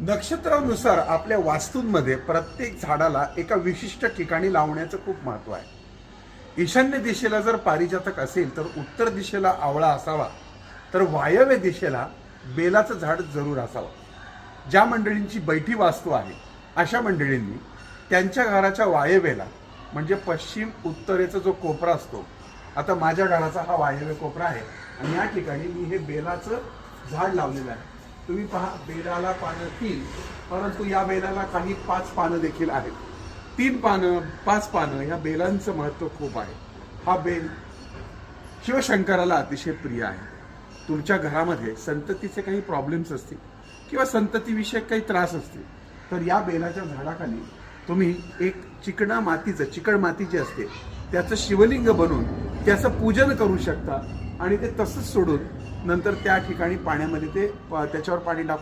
नक्षत्रानुसार आपल्या वास्तूंमध्ये प्रत्येक झाडाला एका विशिष्ट ठिकाणी लावण्याचं खूप महत्त्व आहे. ईशान्य दिशेला जर पारिजातक असेल तर उत्तर दिशेला आवळा असावा तर वायव्य दिशेला बेलाचं झाड जरूर असावं. ज्या मंडळींची बैठी वास्तू आहे अशा मंडळींनी त्यांच्या घराच्या वायव्येला म्हणजे पश्चिम उत्तरेचा जो कोपरा असतो आता माझ्या घराचा हा वायव्य कोपरा आहे आणि या ठिकाणी मी हे बेलाचं झाड लावलेलं आहे. तुम्ही पहा बेलाला पानं तीन परंतु या बेलाला काही पाच पानं देखील आहेत. तीन पानं पाच पानं ह्या बेलांचं महत्त्व खूप आहे. हा बेल शिवशंकराला अतिशय प्रिय आहे. तुमच्या घरामध्ये संततीचे काही प्रॉब्लेम्स असतील किंवा संततीविषयक काही त्रास असतील तर या बेलाच्या झाडाखाली तुम्ही एक चिकणा मातीचं चिकण माती जी असते त्याचं शिवलिंग बनवून त्याचं पूजन करू शकता. आणि ते तसंच सोडून नंतर त्या ठिकाणी पाण्यामध्ये ते त्याच्यावर पाणी टाकून